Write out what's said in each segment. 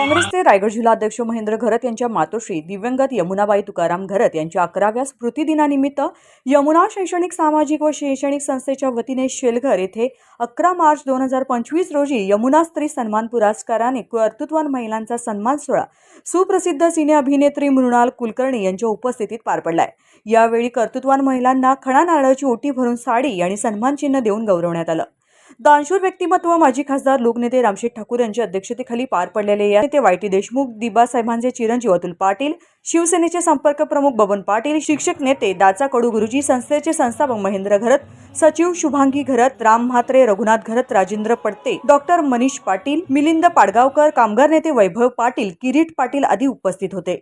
काँग्रेसचे रायगड जिल्हाध्यक्ष महेंद्र घरत यांच्या मातोश्री दिव्यंगत यमुनाबाई तुकाराम घरत यांच्या अकराव्या स्मृतिदिनानिमित्त यमुना शैक्षणिक सामाजिक व शैक्षणिक संस्थेच्या वतीने शेलघर येथे अकरा मार्च दोन हजार पंचवीस रोजी यमुना स्त्री सन्मान पुरस्काराने कर्तृत्वान महिलांचा सन्मान सोहळा. सुप्रसिद्ध सिने अभिनेत्री मृणाल कुलकर्णी यांच्या उपस्थितीत पार पडलाय. यावेळी कर्तृत्वान महिलांना खणा नारळाची ओटी भरून साडी आणि सन्मान चिन्ह देऊन गौरवण्यात आलं. दानशूर व्यक्तिमत्व माजी खासदार लोकनेते रामशेठ ठाकूर यांच्या अध्यक्षतेखाली पार पडलेले या नेते वाय टी देशमुख दिबासाहेबांचे चिरंजीव अतुल पाटील शिवसेनेचे संपर्क प्रमुख बबन पाटील शिक्षक नेते दाचा कडू गुरुजी संस्थेचे संस्थापक महेंद्र घरत सचिव शुभांगी घरत राम म्हात्रे रघुनाथ घरत राजेंद्र पडते डॉक्टर मनीष पाटील मिलिंद पाडगावकर कामगार नेते वैभव पाटील किरीट पाटील आदी उपस्थित होते.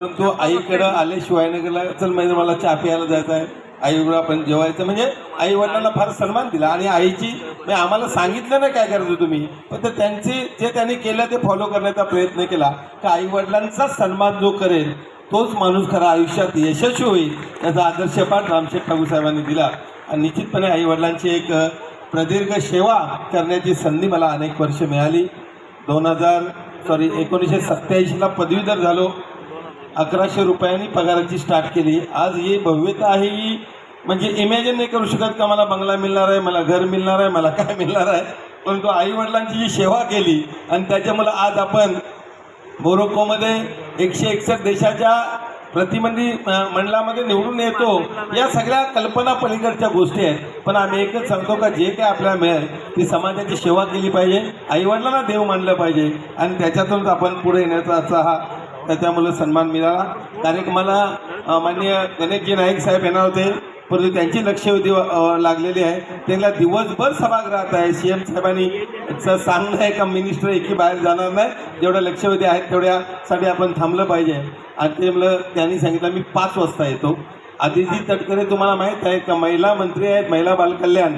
तो आईकडे आले शिवायनगरला चल मला चहा प्यायला जायचं आहे आईकडं आपण जेवायचं म्हणजे आई वडिलांना फार सन्मान दिला आणि आईची म्हणजे आम्हाला सांगितलं नाही काय करायचं तुम्ही. पण ते त्यांची जे त्यांनी केलं ते फॉलो करण्याचा प्रयत्न केला. का आई वडिलांचा सन्मान जो करेल तोच माणूस खरा आयुष्यात यशस्वी होईल त्याचा आदर्श पाठ रामशेठ ठाकूर साहेबांनी दिला. आणि निश्चितपणे आई वडिलांची एक प्रदीर्घ सेवा करण्याची संधी मला अनेक वर्ष मिळाली. दोन हजार सॉरी एकोणीसशे सत्याऐंशीला पदवीधर झालो. अकराशे रुपयांनी पगाराची स्टार्ट केली. आज ही भव्यता आहे ही. म्हणजे इमॅजिन नाही करू शकत का मला बंगला मिळणार आहे मला घर मिळणार आहे मला काय मिळणार आहे. परंतु आईवडिलांची जी सेवा केली आणि त्याच्यामुळं आज आपण मोरोक्कोमध्ये एकशे एकसष्ट देशाच्या प्रतिबंधी मंडळामध्ये निवडून येतो. या सगळ्या कल्पना पलीकडच्या गोष्टी आहेत. पण आम्ही एकच सांगतो का जे काय आपल्याला मिळेल ती समाजाची सेवा केली पाहिजे. आईवडिलांना देव मानलं पाहिजे. आणि त्याच्यातूनच आपण पुढे येण्याचा असा हा त्याच्यामुळे सन्मान मिळाला. कार्यक्रमाला मान्य माननीय गणेशजी नाईक साहेब येणार होते. परंतु त्यांची लक्षवेधी लागलेली आहे. त्यांना दिवसभर सभागृहात आहे. सी एम साहेबांनी सांगणं आहे का मिनिस्टर एकी बाहेर जाणार नाही. जेवढ्या लक्षवेधी आहेत तेवढ्यासाठी आपण थांबलं पाहिजे. आणि ते म्हणलं त्यांनी सांगितलं मी पाच वाजता येतो. आदिती तटकरे तुम्हाला माहीत आहे का? महिला मंत्री आहेत महिला बालकल्याण.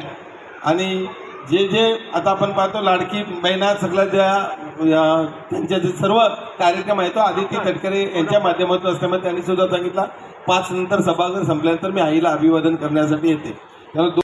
आणि जे जे आता आपण पाहतो लाडकी बहिणा सगळ्या ज्या त्यांच्या जे सर्व कार्यक्रम आहे तो आदित्य तटकरे यांच्या माध्यमातून असल्यामुळे त्यांनी सुद्धा सांगितला. पाच नंतर सभागृह संपल्यानंतर मी आईला अभिवादन करण्यासाठी येते. त्यामुळे